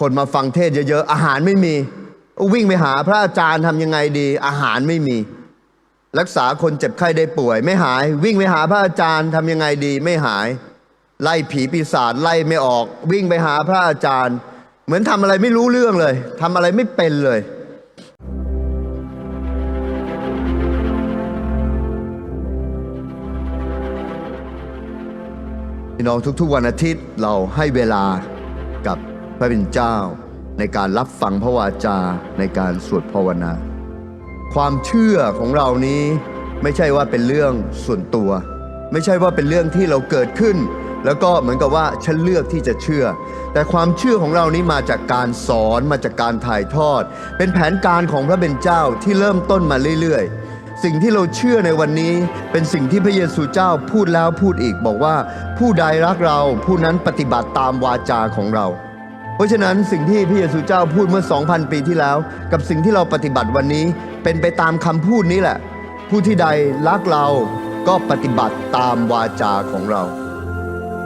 คนมาฟังเทศเยอะๆ อาหารไม่มี วิ่งไปหาพระอาจารย์ทำยังไงดี อาหารไม่มี รักษาคนเจ็บไข้ได้ป่วย ไม่หาย วิ่งไปหาพระอาจารย์ทำยังไงดี ไม่หาย ไล่ผีปีศาจไล่ไม่ออก วิ่งไปหาพระอาจารย์ เหมือนทำอะไรไม่รู้เรื่องเลยทำอะไรไม่เป็นเลยพี่น้องทุกๆวันอาทิตย์เราให้เวลากับ พระเป็นเจ้าในการรับฟังพระวาจาในการสวดภาวนา ความเชื่อของเรานี้ไม่ใช่ว่าเป็นเรื่องส่วนตัว ไม่ใช่ว่าเป็นเรื่องที่เราเกิดขึ้น แล้วก็เหมือนกับว่าฉันเลือกที่จะเชื่อ แต่ความเชื่อของเรานี้มาจากการสอนมาจากการถ่ายทอด เป็นแผนการของพระเป็นเจ้าที่เริ่มต้นมาเรื่อยๆ สิ่งที่เราเชื่อในวันนี้เป็นสิ่งที่พระเยซูเจ้าพูดแล้วพูดอีกบอกว่า ผู้ใดรักเราผู้นั้นปฏิบัติตามวาจาของเรา เพราะฉะนั้นสิ่งที่พระเยซูเจ้าพูดเมื่อ 2,000 ปีที่แล้ว กับสิ่งที่เราปฏิบัติวันนี้เป็นไปตามคำพูดนี้แหละ ผู้ที่ใดรักเราก็ปฏิบัติตามวาจาของเรา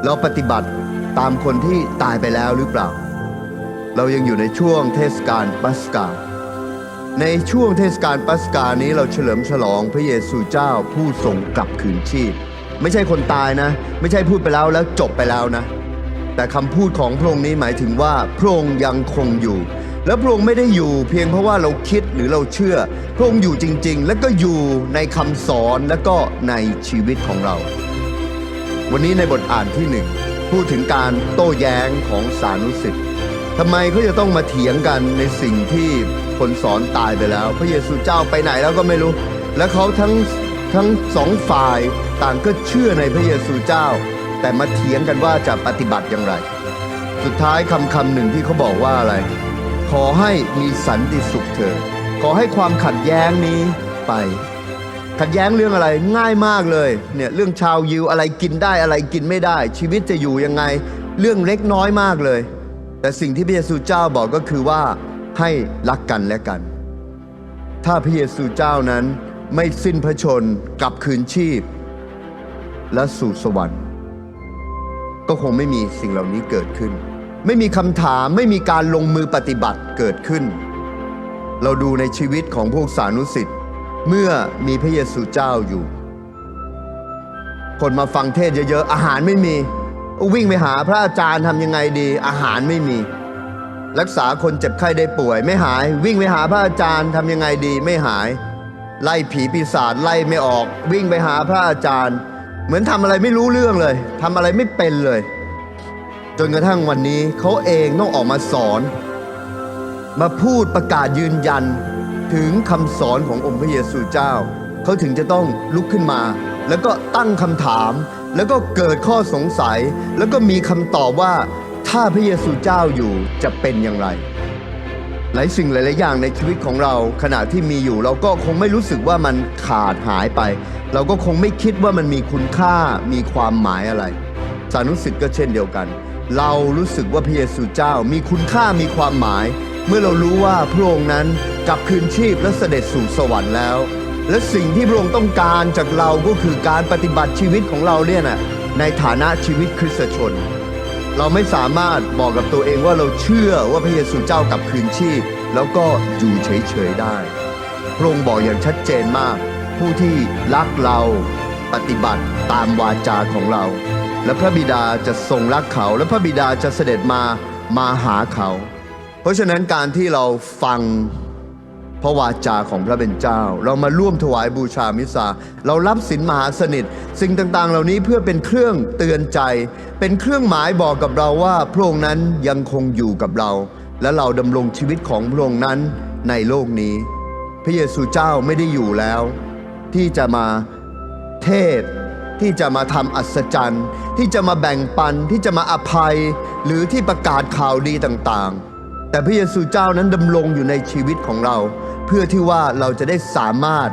เราปฏิบัติตามคนที่ตายไปแล้วหรือเปล่า เรายังอยู่ในช่วงเทศกาลปัสกา ในช่วงเทศกาลปัสกานี้เราเฉลิมฉลองพระเยซูเจ้าผู้ทรงกลับคืนชีพ ไม่ใช่คนตายนะ ไม่ใช่พูดไปแล้วแล้วจบไปแล้วนะ แต่คำพูดของพระองค์นี้หมายถึงว่าพระองค์ยังคงอยู่ แล้วพระองค์ไม่ได้อยู่ เพียงเพราะว่าเราคิดหรือเราเชื่อ พระองค์อยู่จริง ๆ และก็อยู่ในคำสอนและก็ในชีวิตของเรา วันนี้ในบทอ่านที่หนึ่งพูดถึงการโต้แย้งของสานุสิทธิ์ทำไมเขาจะต้องมาเถียงกันในสิ่งที่คนสอนตายไปแล้ว พระเยซูเจ้าไปไหนแล้วก็ไม่รู้ และเขาทั้งทั้งสองฝ่ายต่างก็เชื่อในพระเยซูเจ้า แต่มาเถียงกันว่าจะปฏิบัติอย่างไร สุดท้ายคำคำหนึ่งที่เขาบอกว่าอะไร ขอให้มีสันติสุขเถิดขอให้ความขัดแย้งนี้ไป ขัดแย้งเรื่องอะไรง่ายมากเลยเนี่ยเรื่องชาวยิวอะไรกินได้อะไรกินไม่ได้ ชีวิตจะอยู่ยังไง เรื่องเล็กน้อยมากเลย แต่สิ่งที่พระเยซูเจ้าบอกก็คือว่าให้รักกันและกัน ถ้าพระเยซูเจ้านั้นไม่สิ้นพระชนกลับคืนชีพ และสู่สวรรค์ ก็คงไม่มีสิ่งเหล่านี้เกิดขึ้น ไม่มีคำถามไม่มีการลงมือปฏิบัติเกิดขึ้น เราดูในชีวิตของพวกสานุสิทธิ์เมื่อมีพระเยซูเจ้าอยู่ คนมาฟังเทศเยอะๆอาหารไม่มีวิ่งไปหาพระอาจารย์ทำยังไงดี อาหารไม่มี รักษาคนเจ็บไข้ได้ป่วย ไม่หาย วิ่งไปหาพระอาจารย์ทำยังไงดีไม่หาย ไล่ผีปีศาจไล่ไม่ออก วิ่งไปหาพระอาจารย์ เหมือนทำอะไรไม่รู้เรื่องเลยทำอะไรไม่เป็นเลย จนกระทั่งวันนี้เขาเองต้องออกมาสอน มาพูดประกาศยืนยันถึงคำสอนขององค์พระเยซูเจ้า เขาถึงจะต้องลุกขึ้นมา แล้วก็ตั้งคำถาม แล้วก็เกิดข้อสงสัย แล้วก็มีคำตอบว่า ถ้าพระเยซูเจ้าอยู่จะเป็นอย่างไร หลายสิ่งหลาย ๆ อย่างในชีวิตของเราขณะที่มีอยู่ เราก็คงไม่รู้สึกว่ามันขาดหายไป เราก็คงไม่คิดว่ามันมีคุณค่ามีความหมายอะไร สานุสิทธิ์ก็เช่นเดียวกัน เรารู้สึกว่าพระเยซูเจ้ามีคุณค่ามีความหมาย เมื่อเรารู้ว่าพระองค์นั้นกลับคืนชีพและเสด็จสู่สวรรค์แล้ว และสิ่งที่พระองค์ต้องการจากเราก็คือการปฏิบัติชีวิตของเราเนี่ยนะในฐานะชีวิตคริสตชน เราไม่สามารถบอกกับตัวเองว่าเราเชื่อว่าพระเยซูเจ้ากลับคืนชีพ แล้วก็อยู่เฉยๆได้ พระองค์บอกอย่างชัดเจนมาก ผู้ที่รักเราปฏิบัติตามวาจาของเรา และพระบิดาจะทรงรักเขา และพระบิดาจะเสด็จมามาหาเขา เพราะฉะนั้นการที่เราฟัง พระวาจาของพระเป็นเจ้า เรามาร่วมถวายบูชามิสาเรารับสินมหาสนิท สิ่งต่างๆ เหล่านี้เพื่อเป็นเครื่องเตือนใจ เป็นเครื่องหมายบอกกับเราว่าพระองค์นั้นยังคงอยู่กับเรา และเราดำรงชีวิตของพระองค์นั้นในโลกนี้ พระเยซูเจ้าไม่ได้อยู่แล้ว ที่จะมาเทศที่จะมาทำอัศจรรย์ที่จะมาแบ่งปันที่จะมาอภัย หรือที่ประกาศข่าวดีต่างๆ แต่พระเยซูเจ้านั้นดำรงอยู่ในชีวิตของเรา พื่อที่ว่าเราจะได้สามารถ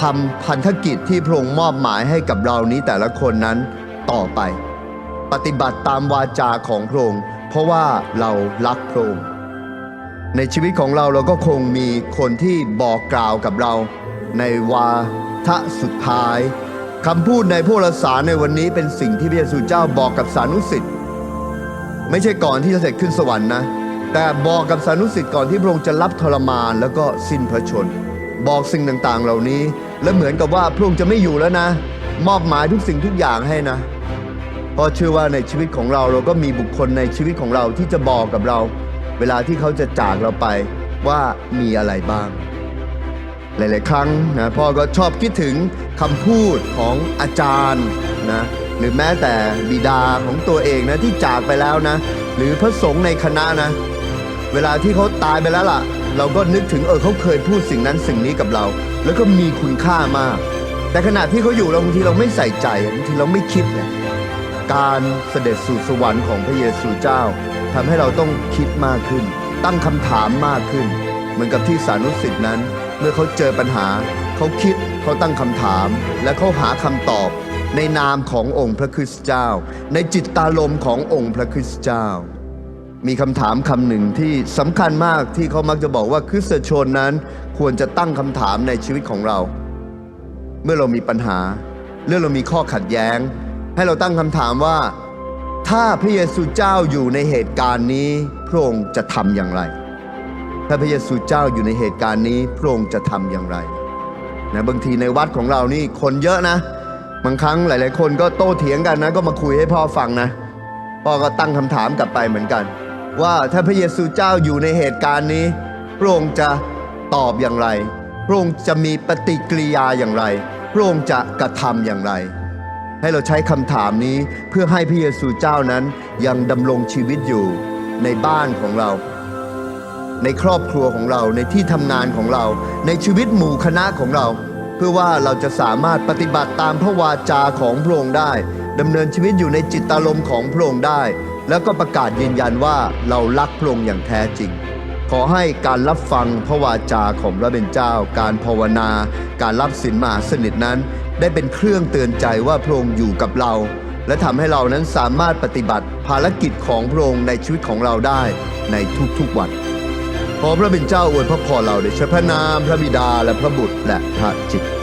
ทำพันธกิจที่พระองค์มอบหมายให้กับเรานี้แต่ละคนนั้นต่อไป ปฏิบัติตามวาจาของพระองค์เพราะว่าเรารักพระองค์ในชีวิตของเราเราก็คงมีคนที่บอกกล่าวกับเรา ในวาทะสุดท้ายคำพูดในพวกสารในวันนี้เป็นสิ่งที่พระเยซูเจ้าบอกกับสานุสิทธิ์ไม่ใช่ก่อนที่จะเสร็จขึ้นสวรรค์นะ แต่บอกกับสานุสิทธิ์ก่อนที่พระองค์จะรับทรมานแล้วก็สิ้นพระชน บอกสิ่งต่างๆ เหล่านี้ และเหมือนกับว่าพระองค์จะไม่อยู่แล้วนะ มอบหมายทุกสิ่งทุกอย่างให้นะเพราะเชื่อว่าในชีวิตของเราเราก็มีบุคคลในชีวิตของเราที่จะบอกกับเรา เวลาที่เขาจะจากเราไปว่ามีอะไรบ้าง หลาย ๆ ครั้งนะพ่อก็ชอบคิดถึงคำพูดของอาจารย์นะหรือแม้แต่บิดาของตัวเองนะที่จากไปแล้วนะ หรือพระสงฆ์ในคณะนะ เวลาที่เขาตายไปแล้วล่ะ เราก็นึกถึงเออเขาเคยพูดสิ่งนั้นสิ่งนี้กับเรา แล้วก็มีคุณค่ามาก แต่ขณะที่เขาอยู่เราบางทีเราไม่ใส่ใจบางทีเราไม่คิดเนี่ยการเสด็จสู่สวรรค์ของพระเยซูเจ้าทำให้เราต้องคิดมากขึ้น ตั้งคำถามมากขึ้น เหมือนกับที่สานุสิทธินั้น เมื่อเขาเจอปัญหา เขาคิดเขาตั้งคำถาม และเขาหาคำตอบในนามขององค์พระคริสต์เจ้า ในจิตตารมขององค์พระคริสต์เจ้า มีคำถามคำหนึ่งที่สำคัญมากที่เขามักจะบอกว่าคริสตชนนั้นควรจะตั้งคำถามในชีวิตของเรา เมื่อเรามีปัญหาเรื่องเรามีข้อขัดแย้ง ให้เราตั้งคำถามว่า ถ้าพระเยซูเจ้าอยู่ในเหตุการณ์นี้พระองค์จะทำอย่างไร ถ้าพระเยซูเจ้าอยู่ในเหตุการณ์นี้พระองค์จะทำอย่างไรนะบางทีในวัดของเรานี่คนเยอะนะ บางครั้งหลาย ๆ คนก็โต้เถียงกันนะ ก็มาคุยให้พ่อฟังนะพ่อก็ตั้งคำถามกลับไปเหมือนกัน ว่าถ้าพระเยซูเจ้าอยู่ในเหตุการณ์นี้ พระองค์จะตอบอย่างไร พระองค์จะมีปฏิกิริยาอย่างไร พระองค์จะกระทำอย่างไร ให้เราใช้คำถามนี้เพื่อให้พระเยซูเจ้านั้นยังดำรงชีวิตอยู่ในบ้านของเรา ในครอบครัวของเราในที่ทำงานของเรา ในชีวิตหมู่คณะของเรา เพื่อว่าเราจะสามารถปฏิบัติตามพระวาจาของพระองค์ได้ดำเนินชีวิตอยู่ในจิตตารมณ์ของพระองค์ได้ แล้วก็ประกาศยืนยันว่าเรารักพระองค์อย่างแท้จริง ขอให้การรับฟังพระวาจาของพระเป็นเจ้า การภาวนา การรับสินมาสนิทนั้น ได้เป็นเครื่องเตือนใจว่าพระองค์อยู่กับเรา และทำให้เรานั้นสามารถปฏิบัติภารกิจของพระองค์ในชีวิตของเราได้ในทุกๆวันขอพระเป็นเจ้าอวยพระพรเราดยใช้พระนามพระบิดาและพระบุตรและพระจิต